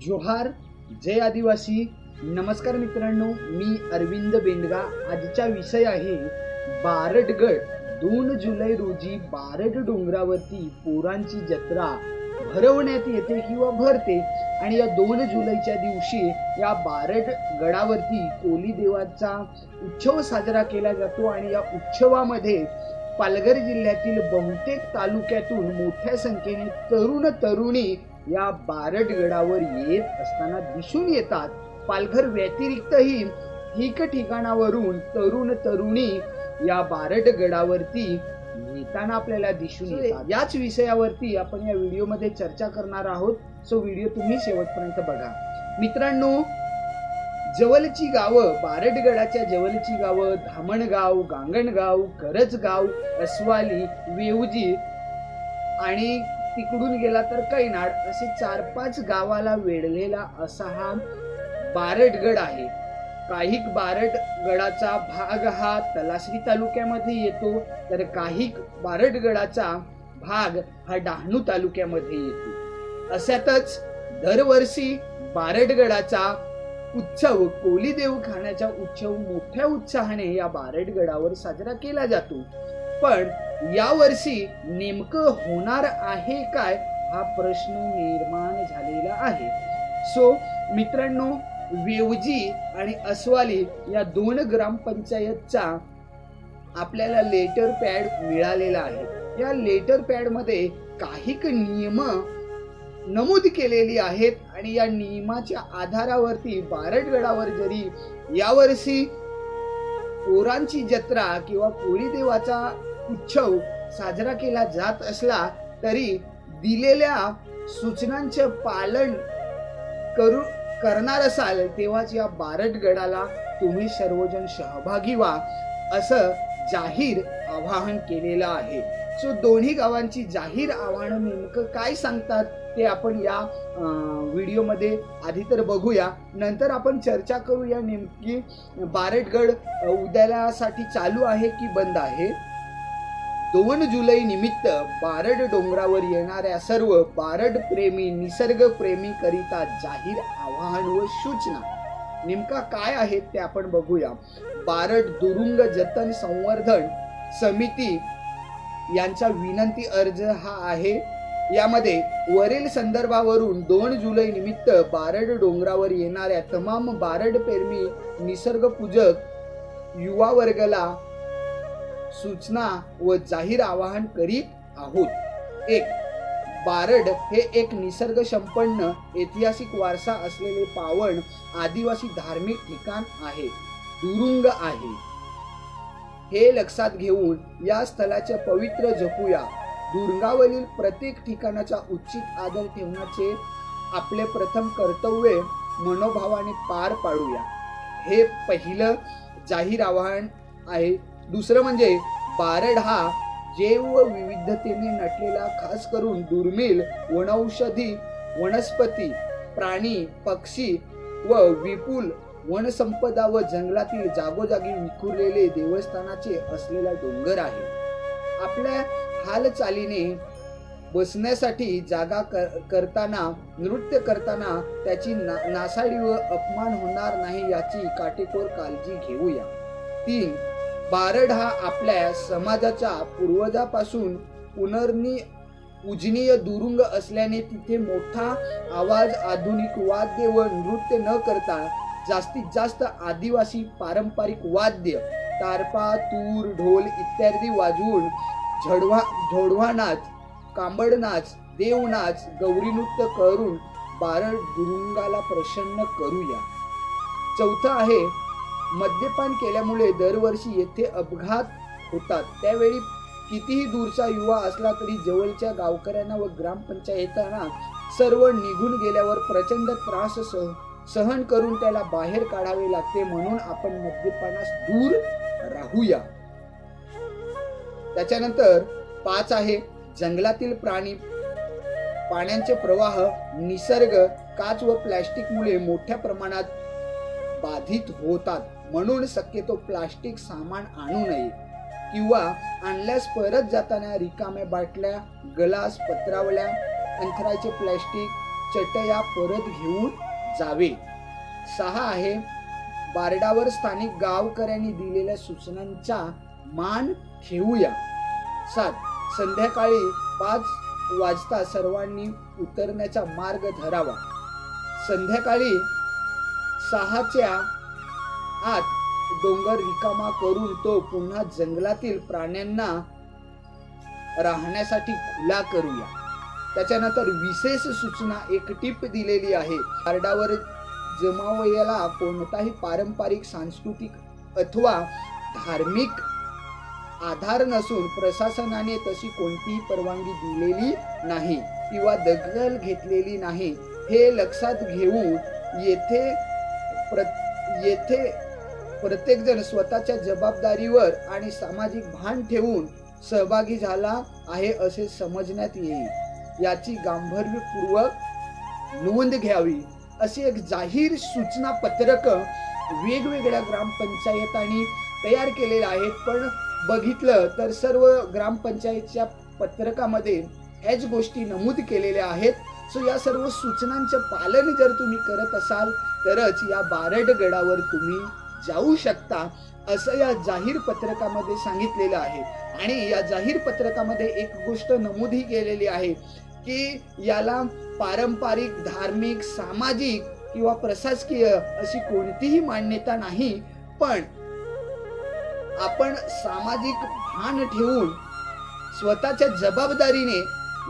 जोहार. जय आदिवासी. नमस्कार मित्रांनो मी अरविंद बेंडगा. आजचा विषय आहे बारडगड. दोन जुलै रोजी बारड डोंगरावरती पोरांची जत्रा भरवण्यात येते किंवा भरते आणि या दोन जुलैच्या दिवशी या बारड गडावरती कोली देवाचा उत्सव साजरा केला जातो आणि या उत्सवामध्ये पालघर जिल्ह्यातील बहुतेक तालुक्यातून मोठ्या संख्येने तरुण तरुणी या बारडगडावर येत असताना दिसून येतात. पालघर व्यतिरिक्तही ठिकठिकाणावरून तरुण तरुणी या बारडगडावरती येताना आपल्याला दिसून येतात. याच विषयावरती आपण या व्हिडिओमध्ये चर्चा करणार आहोत. सो व्हिडिओ तुम्ही शेवटपर्यंत बघा. मित्रांनो जवळची गावं बारडगडाच्या जवळची गावं धामणगाव गांगणगाव करजगाव अस्वाली वेवजी आणि तिकडून गेला तर कैनाड. असे चार पाच गावाला वेढलेला असा हा बारडगड आहे. काहीक बारटगडाचा भाग हा तलासरी तालुक्यामध्ये येतो तर काहीक बारटगडाचा भाग हा डहाणू तालुक्यामध्ये येतो. अशातच दरवर्षी बारडगडाचा उत्सव कोलीदेव खाण्याचा उत्सव मोठ्या उत्साहाने या बारडगडावर साजरा केला जातो. पण यावर्षी नेमकं होणार आहे काय हा प्रश्न निर्माण झालेला आहे. सो मित्रांनो वेवजी आणि अस्वाली या दोन ग्रामपंचायतचा आपल्याला लेटर पॅड मिळालेला आहे. या लेटर पॅडमध्ये काही नियम नमूद केलेली आहेत आणि या नियमाच्या आधारावरती बारटगडावर जरी यावर्षी पोरांची जत्रा किंवा कोळी देवाचा उत्सव साजरा केला जात असला तरी दिलेल्या सूचनांचे पालन करू करणार असाल तेव्हाच या बारटगडाला तुम्ही सर्वजण सहभागी व्हा असं जाहीर आवाहन केलेलं आहे. सो दोन्ही गावांची जाहीर आव्हानं नेमकं काय सांगतात ते आपण या व्हिडिओमध्ये आधी तर बघूया. नंतर आपण चर्चा करूया नेमकी बारटगड उद्यालयासाठी उद्यासाठी चालू आहे की बंद आहे. दोन जुलै निमित्त बारड डोंगरावर येणाऱ्या सर्व बारड प्रेमी निसर्ग प्रेमी करिता जाहीर आवाहन व सूचना. नेमका काय आहेत ते आपण बघूया. बारड दुरुंग जतन संवर्धन समिती यांचा विनंती अर्ज हा आहे. यामध्ये वरील संदर्भावरून दोन जुलै निमित्त बारड डोंगरावर येणाऱ्या तमाम बारड प्रेमी निसर्गपूजक युवा वर्गाला सूचना व जाहीर आवाहन करीत आहोत. एक बारड हे एक निसर्ग संपन्न ऐतिहासिक वारसा असलेले पावन आदिवासी धार्मिक ठिकाण आहे. दुरुंग आहे. हे लक्षात घेऊन या स्थळाचे पवित्र जपूया. दुर्गावरील प्रत्येक ठिकाणाचा उचित आदर ठेवण्याचे आपले प्रथम कर्तव्य मनोभावाने पार पाडूया. हे पहिलं जाहीर आवाहन आहे. दुसरं म्हणजे बारड हा जैव विविधतेने नटलेला खास करून दुर्मिळ वनौषधी वनस्पती प्राणी पक्षी व विपुल वनसंपदा व जंगलातील जागोजागी विखुरलेले देवस्थानाचे असलेला डोंगर आहे. आपल्या हालचालीने बसण्यासाठी जागा कर- करताना नृत्य करताना त्याची ना नासाडी व अपमान होणार नाही याची काटेकोर काळजी घेऊया. तीन बारड हा आपल्या समाजाच्या पूर्वजापासून पुनर्नी पूजनीय दुरुंग असल्याने तिथे मोठा आवाज आधुनिक वाद्य व नृत्य न करता जास्तीत जास्त आदिवासी पारंपरिक वाद्य तारपा तूर ढोल इत्यादी वाजवून झडवा झोडवा नाच कांबड नाच देव नाच गौरी नृत्य करून बारड दुरुंगाला प्रसन्न करूया. चौथं आहे मद्यपान केल्यामुळे दरवर्षी येथे अपघात होतात. त्यावेळी कितीही दूरचा युवा असला तरी जवळच्या गावकऱ्यांना व ग्रामपंचायतांना सर्व निघून गेल्यावर प्रचंड त्रास सह सहन करून त्याला बाहेर काढावे लागते म्हणून आपण मद्यपानास दूर राहूया. त्याच्यानंतर पाच आहे जंगलातील प्राणी. पाण्याचे प्रवाह निसर्ग काच व प्लॅस्टिकमुळे मोठ्या प्रमाणात बाधित होतात. म्हणून शक्यतो प्लास्टिक सामान आणू नये. किंवा आणल्यास परत जाताना रिकाम्या बाटल्या गलास पत्रावल्या अंथराचे प्लॅस्टिक चटया परत घेऊन जावे. सहा आहे बारडावर स्थानिक गावकऱ्यांनी दिलेल्या सूचनांचा मान ठेवूया. सात संध्याकाळी पाच वाजता सर्वांनी उतरण्याचा मार्ग धरावा. संध्याकाळी सहाच्या आत डोंगर रिकामा करून तो पुन्हा जंगलातील प्राण्यांना राहण्यासाठी खुला करूया. त्याच्यानंतर विशेष सूचना एक टीप दिलेली आहे. कार्डावर जमावयाला कोणताही पारंपरिक सांस्कृतिक अथवा धार्मिक आधार नसून प्रशासनाने तशी कोणतीही परवानगी दिलेली नाही किंवा दखल घेतलेली नाही. हे लक्षात घेऊन येथे प्र येथे प्रत्येकजण स्वतःच्या जबाबदारीवर आणि सामाजिक भान ठेवून सहभागी झाला आहे असे समजण्यात येईल. याची गांभीर्यपूर्वक नोंद घ्यावी. अशी एक जाहीर सूचना पत्रक वेगवेगळ्या ग्रामपंचायतांनी तयार केलेले आहेत पण बघितलं तर सर्व ग्रामपंचायतच्या पत्रकामध्ये ह्याच गोष्टी नमूद केलेल्या आहेत. सो या सर्व सूचनांचं पालन जर तुम्ही करत असाल तरच या बारडगडावर तुम्ही जाऊ शकता असं या जाहीर पत्रकामध्ये सांगितलेलं आहे. आणि या जाहीर पत्रकामध्ये एक गोष्ट नमूदही केलेली आहे की याला पारंपरिक धार्मिक सामाजिक किंवा प्रशासकीय अशी कोणतीही मान्यता नाही पण आपण सामाजिक भान ठेवून स्वतःच्या जबाबदारीने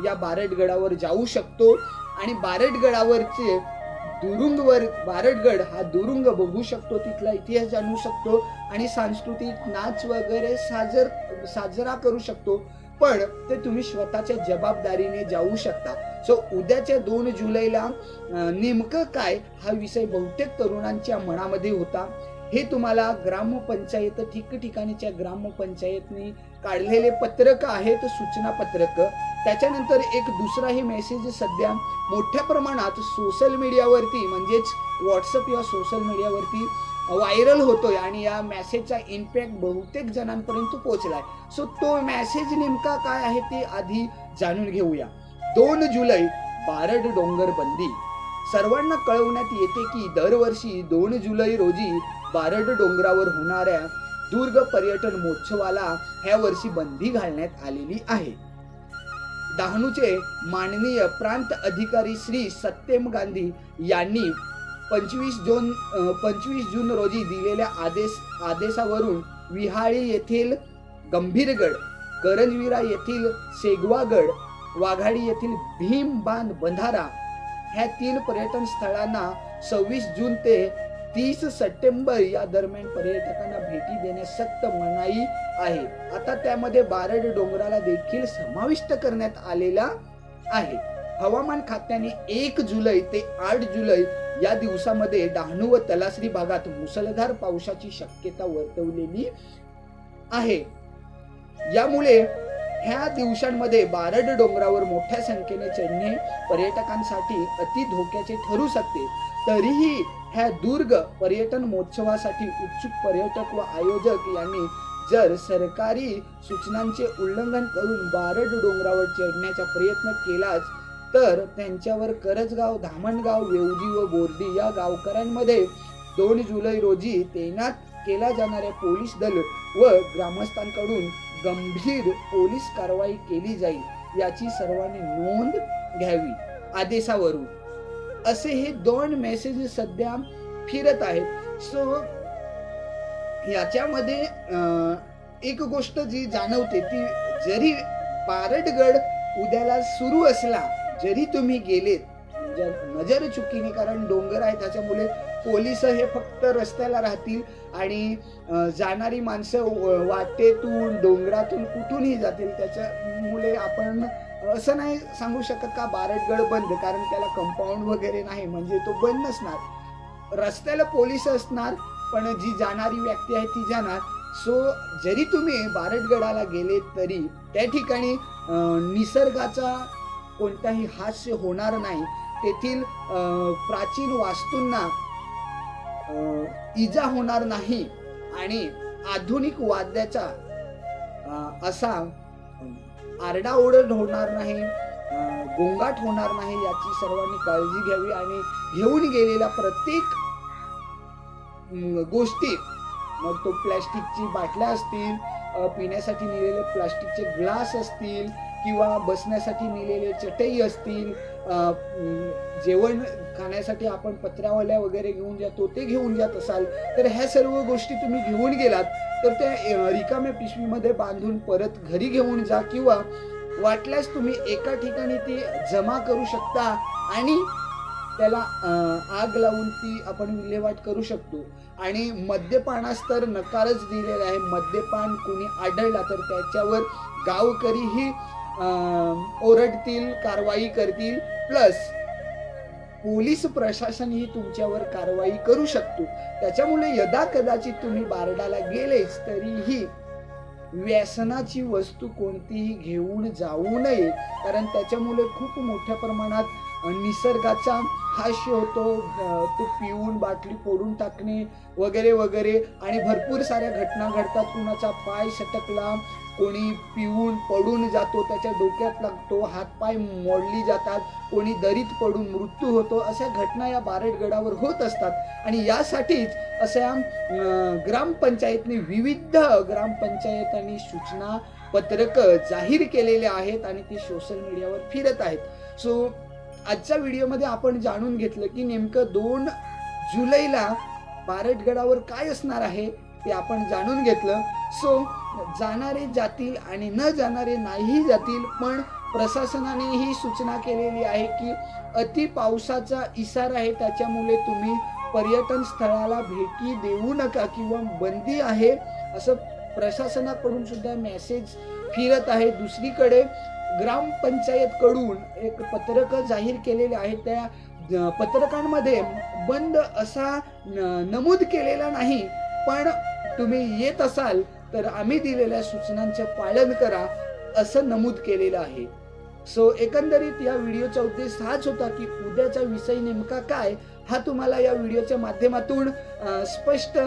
या बारटगडावर जाऊ शकतो. आणि बारटगडावरचे दुरुंगवर बारडगड हा दुरुंग बघू शकतो तिथला इतिहास जाणू शकतो आणि सांस्कृतिक नाच वगैरे साजर साजरा करू शकतो. पण ते तुम्ही स्वतःच्या जबाबदारीने जाऊ शकता. सो उद्याच्या दोन जुलैला नेमकं काय हा विषय बहुतेक तरुणांच्या मनामध्ये होता. हे तुम्हाला ग्रामपंचायत ठिकठिकाणीच्या ग्रामपंचायतनी काढलेले पत्रक आहेत सूचना पत्रक. त्याच्यानंतर एक दुसराही मेसेज सध्या मोठ्या प्रमाणात सोशल मीडियावरती म्हणजेच व्हॉट्सअप या सोशल मीडियावरती व्हायरल होतोय आणि या मेसेजचा इम्पॅक्ट बहुतेक जणांपर्यंत पोहोचलाय. सो तो मेसेज नेमका काय आहे ते आधी जाणून घेऊया. दोन जुलै बारड डोंगर बंदी सर्वांना कळवण्यात येते की दरवर्षी दोन जुलै रोजी बारड डोंगरावर होणाऱ्या दुर्ग पर्यटन महोत्सवाला ह्या वर्षी बंदी घालण्यात आलेली आहे. डहाणूचे माननीय प्रांत अधिकारी श्री सत्यम गांधी यांनी पंचवीस जून पंचवीस जून रोजी दिलेल्या आदेश आदेशावरून विहाळी येथील गंभीरगड करंजवीरा येथील शेगवागड वाघाडी येथील भीम बांध बंधारा ह्या तीन पर्यटन स्थळांना सव्वीस जून ते तीस सप्टेंबर या दरम्यान पर्यटकांना भेटी देण्यास सक्त मनाई आहे. आता त्यामध्ये बारड डोंगराला देखील समाविष्ट करण्यात आलेला आहे. हवामान खात्याने एक जुलै ते आठ जुलै या दिवसामध्ये डहाणू व तलासरी भागात मुसळधार पावसाची शक्यता वर्तवलेली आहे. यामुळे ह्या दिवसांमध्ये बारड डोंगरावर मोठ्या संख्येने चढणे पर्यटकांसाठी अति धोक्याचे ठरू शकते. तरीही ह्या दुर्ग पर्यटन महोत्सवासाठी उत्सुक पर्यटक व आयोजक यांनी जर सरकारी सूचनांचे उल्लंघन करून बारड डोंगरावर चढण्याचा प्रयत्न केलाच तर त्यांच्यावर करजगाव धामणगाव वेवजी व बोर्डी या गावकऱ्यांमध्ये दोन जुलै रोजी तैनात केला जाणाऱ्या पोलीस दल व ग्रामस्थांकडून गंभीर पोलीस कारवाई केली जाईल याची सर्वांनी नोंद घ्यावी आदेशावरून. असे हे दोन मेसेजेस सध्या फिरत आहेत. सो याच्यामध्ये एक गोष्ट जी जाणवते ती जरी पारडगड उद्याला सुरू असला जरी तुम्ही गेलेत म्हणजे नजर चुकीने कारण डोंगर आहे त्याच्यामुळे पोलीस हे फक्त रस्त्याला राहतील आणि जाणारी माणसं वाटेतून डोंगरातून कुठूनही जातील त्याच्यामुळे आपण असं नाही सांगू शकत का बारटगड बंद कारण त्याला कंपाऊंड वगैरे नाही म्हणजे तो बंद नसणार. रस्त्याला पोलीस असणार पण जी जाणारी व्यक्ती आहे ती जाणार. सो जरी तुम्ही बारटगडाला गेले तरी त्या ठिकाणी निसर्गाचा कोणताही हास्य होणार नाही. तेथील प्राचीन वास्तूंना इजा होणार नाही आणि आधुनिक वाद्याचा असा आरडाओरड होणार नाही गोंगाट होणार नाही याची सर्वांनी काळजी घ्यावी आणि घेऊन गेलेल्या प्रत्येक गोष्टीत गोष्टी मग तो प्लॅस्टिकची बाटल्या असतील पिण्यासाठी नेलेले प्लास्टिकचे ग्लास असतील किंवा बसण्यासाठी नेलेले चटई असतील जेवण खाण्यासाठी आपण पत्रावल्या वगैरे घेऊन जातो ते घेऊन जात असाल तर ह्या सर्व गोष्टी तुम्ही घेऊन गेलात तर त्या रिकाम्या पिशवीमध्ये बांधून परत घरी घेऊन जा किंवा वाटल्यास तुम्ही एका ठिकाणी ती जमा करू शकता आणि त्याला आग लावून ती आपण विल्हेवाट करू शकतो. आणि मद्यपानास तर नकारच दिलेला आहे. मद्यपान कोणी आढळला तर त्याच्यावर गावकरीही ओरडतील कारवाई करतील. प्लस पोलीस प्रशासनही तुमच्यावर कारवाई करू शकतो. त्याच्यामुळे यदा कदाचित तुम्ही बारडाला गेलेच तरीही व्यसनाची वस्तू कोणतीही घेऊन जाऊ नये. कारण त्याच्यामुळे खूप मोठ्या प्रमाणात निसर्गाचा हास्य होतो. तो पिऊन बाटली फोडून टाकणे वगैरे वगैरे. आणि भरपूर साऱ्या घटना घडतात. कुणाचा पाय सटकला कोणी पिऊन पडून जातो त्याच्या डोक्यात लागतो हातपाय मोडली जातात कोणी दरीत पडून मृत्यू होतो अशा घटना या बारडगडावर होत असतात. आणि यासाठीच अशा ग्रामपंचायतने विविध ग्रामपंचायतांनी सूचना पत्रक जाहीर केलेले आहेत आणि ती सोशल मीडियावर फिरत आहेत. सो आजच्या व्हिडिओमध्ये आपण जाणून घेतलं की नेमकं दोन जुलैला बारटगडावर काय असणार आहे? ते आपण जाणून घेतलं. सो जाणारे जातील आणि न जाणारे नाही जातील पण प्रशासनाने ही सूचना केलेली आहे की अति पावसाचा इशारा आहे त्याच्यामुळे तुम्ही पर्यटन स्थळाला भेटी देऊ नका किंवा बंदी आहे असं प्रशासनाकडून सुद्धा मेसेज फिरत आहे. दुसरीकडे ग्रामपंचायतकडून एक पत्रक जाहीर केलेले आहे. त्या पत्रकांमध्ये बंद असा नमूद केलेला नाही. पण तुम्ही येत असाल तर आम्ही दिलेल्या सूचनांचे पालन करा असं नमूद केलेलं आहे. सो एकंदरीत या व्हिडिओचा उद्देश हाच होता की उद्याचा विषय नेमका काय हा तुम्हाला या व्हिडिओच्या माध्यमातून स्पष्ट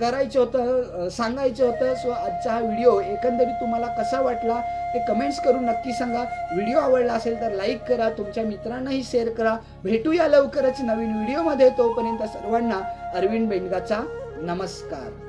करायचं होतं सांगायचं होतं. सो आजचा हा व्हिडिओ एकंदरीत तुम्हाला कसा वाटला ते कमेंट्स करून नक्की सांगा. व्हिडिओ आवडला असेल तर लाईक करा तुमच्या मित्रांनाही शेअर करा. भेटूया लवकरच नवीन व्हिडिओमध्ये. तोपर्यंत सर्वांना अरविंद बेंडगाचा नमस्कार